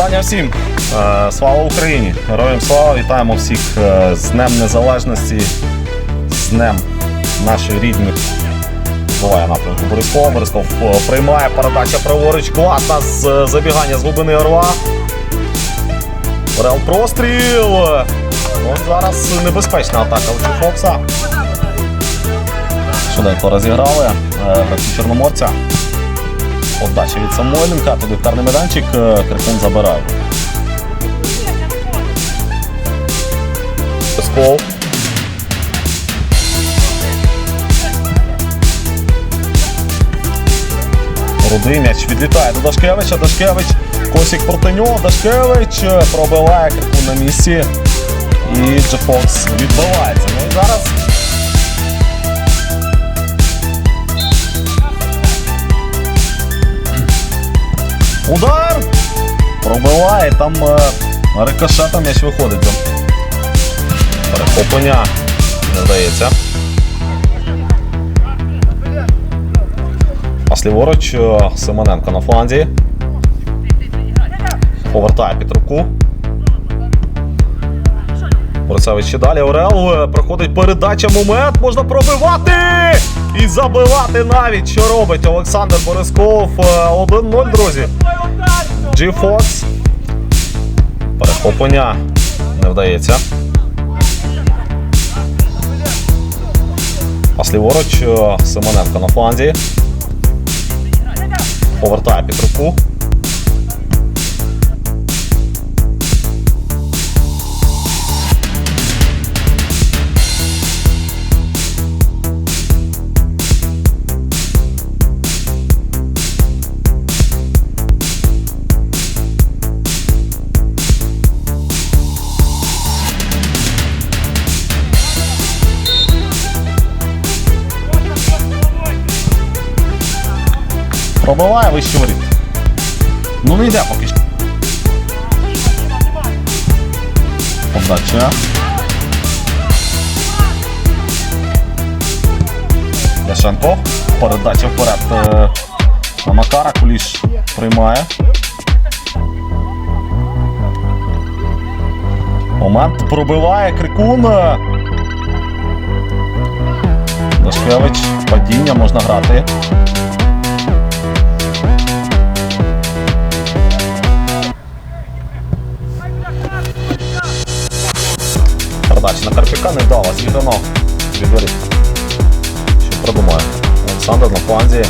Вітання всім! Е, Слава Україні! Героям слава! Вітаємо всіх е, з Днем Незалежності, з Днем нашої рідної. Буває напрямку Борискова. Борисков е, приймає передача праворуч. Класна з забігання з глибини Орла. Орел простріл. Ну, зараз небезпечна атака у Чухопса. Швиденько розіграли Чорноморця. Отдача від Самойленка, туди в карний майданчик, е, Крикун забирає. Песков. Рудий м'яч відлітає до Дашкевича. Дашкевич. Косік проти нього. Дашкевич е, пробиває Крикун на місці. І Джефокс відбивається. Ну і зараз Удар! Пробиває, там е, рикошетом м'яч виходить. Перехоплення. Не здається. А сліворуч Семененко Симоненко на фланзі. Повертає під руку. Борисевич ще далі. Орел е, проходить передача. Момент. Можна пробивати! І забивати навіть. Що робить Олександр Борисков. Е, 1-0, друзі. G-Fox. Перехоплення не вдається. Пас ліворуч е, Симоненко на фланзі. Повертає під руку. Пробиває вище воріт. Ну не йде поки що. Подача. Яшенко. Передача вперед е, на Макара. Куліш приймає. Момент пробиває Крикун. Дашкевич. Падіння можна грати. Передача на Карпіка не вдалась. Віддано. Відворіт. Що продумає? Олександр на фланзі.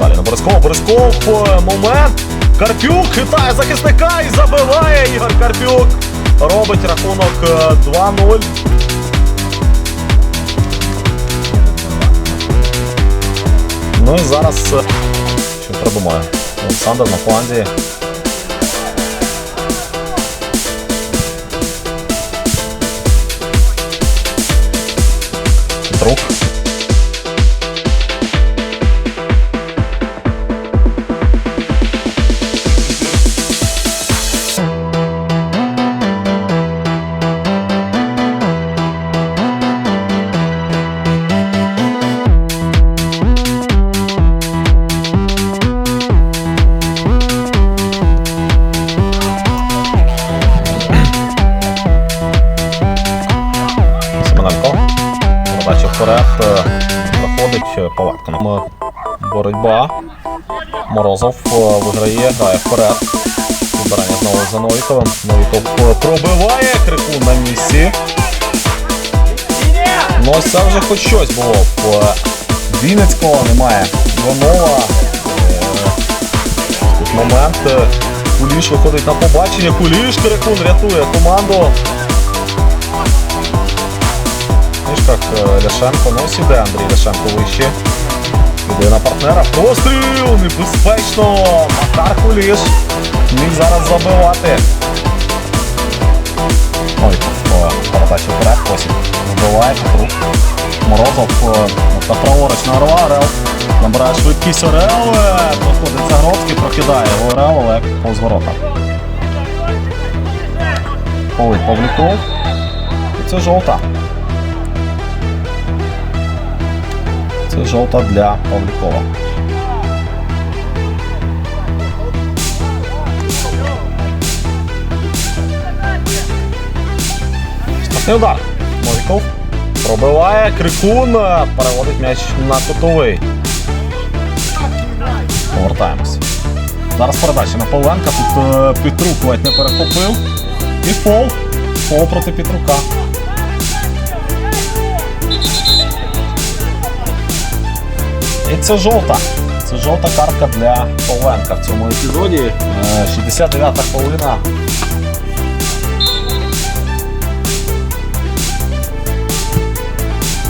Далі на Борискова. Борисков. е, Момент. Карпюк хитає захисника і забиває Ігор Карпюк. Робить рахунок е, 2-0. Ну і зараз е, що придумає. Олександр на Передача вперед. е, Проходить е, Палатка. Боротьба. Морозов е, виграє, грає вперед. Вибирання знову за Новіковим. Новіков пробиває крику на місці. Ну ось це вже хоч щось було. Вінницького немає. Іванова. Тут момент. Куліш виходить на побачення. Куліш Крикун рятує команду. Мішках е, Ляшенко, ну ось іде Андрій Ляшенко вище. Іде на партнера. Простріл! Небезпечно! Макар Куліш міг зараз забивати. Ой, передача вперед, Косік. Вбиває Петру. Морозов е, та праворуч на Орла, Орел. Набирає швидкість Орел. е, Проходить Загородський, прокидає його Орел, але повз ворота. Павліков. І це жовта. Це жовта для Павлікова. Штрафний удар. Новіков пробиває крикун, переводить м'яч на кутовий. Повертаємось. Зараз передача на Павленка. Тут е, Петрук ледь не перехопив. І фол. Фол проти Петрука. І це жовта. Це жовта картка для Павленка в цьому епізоді. Е, 69-та хвилина.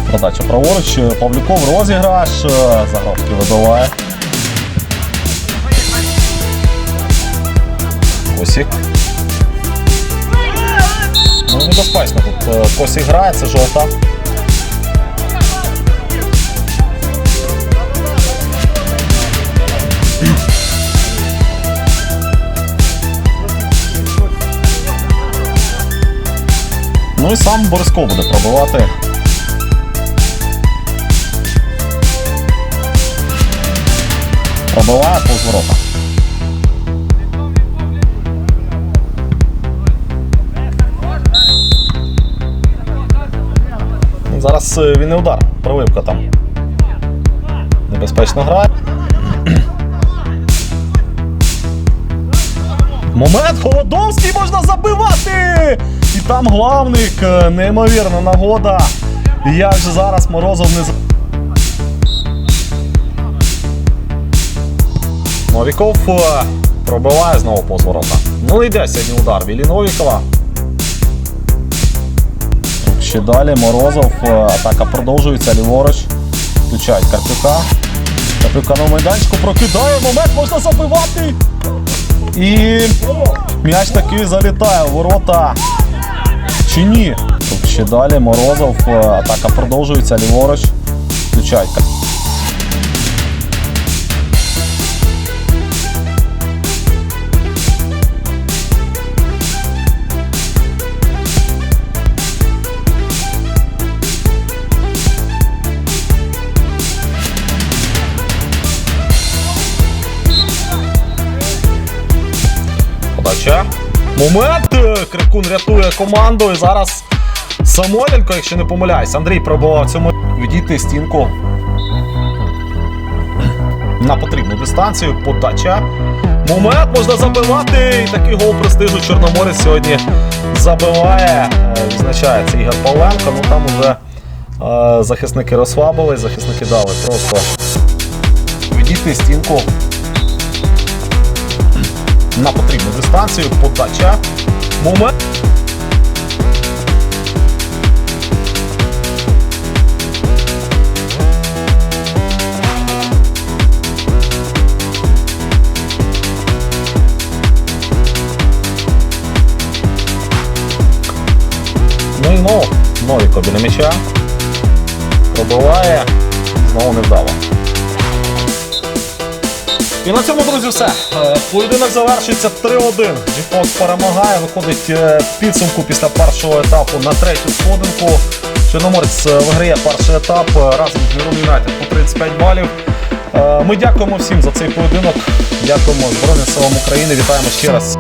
Передача праворуч. Павлюков розіграш. Е, Загровський вибиває. Косік. Ну, небезпечно тут е, Косік грає, це жовта. Ну і сам Бориско буде пробивати. Пробиває повз. Зараз е, він не удар, проливка там. Небезпечно грає. Момент Холодовський можна забивати! І там главник, е, неймовірна нагода. Як же зараз Морозов не Новіков е, пробиває знову повз ворота. Ну йде сьогодні удар Вілі Новікова. Ще далі Морозов. е, Атака продовжується ліворуч. Включають Карпюка. Карпюка на майданчику прокидає. Момент можна забивати. І м'яч таки залітає в ворота. Чи ні? Ще далі Морозов. е, Атака продовжується ліворуч. Включають Момент. Е, Крикун рятує команду. І зараз Самойленко, якщо не помиляюсь, Андрій пробував цьому відійти стінку на потрібну дистанцію. Подача. Момент можна забивати. І такий гол престижу Чорноморець сьогодні забиває. Е, Відзначається Ігор Павленко. Ну там уже е, захисники розслабились, захисники дали просто відійти стінку на потрібну дистанцію. Подача. Момент. Ну і знову біля м'яча. Пробиває. Знову невдало. І на цьому, друзі, все. Е, Поєдинок завершується 3-1. Джіпок перемагає, виходить е, підсумку після першого етапу на третю сходинку. Чорноморець е, виграє перший етап разом з Міром Юнайтед по 35 балів. Ми дякуємо всім за цей поєдинок. Дякуємо Збройним силам України. Вітаємо ще раз.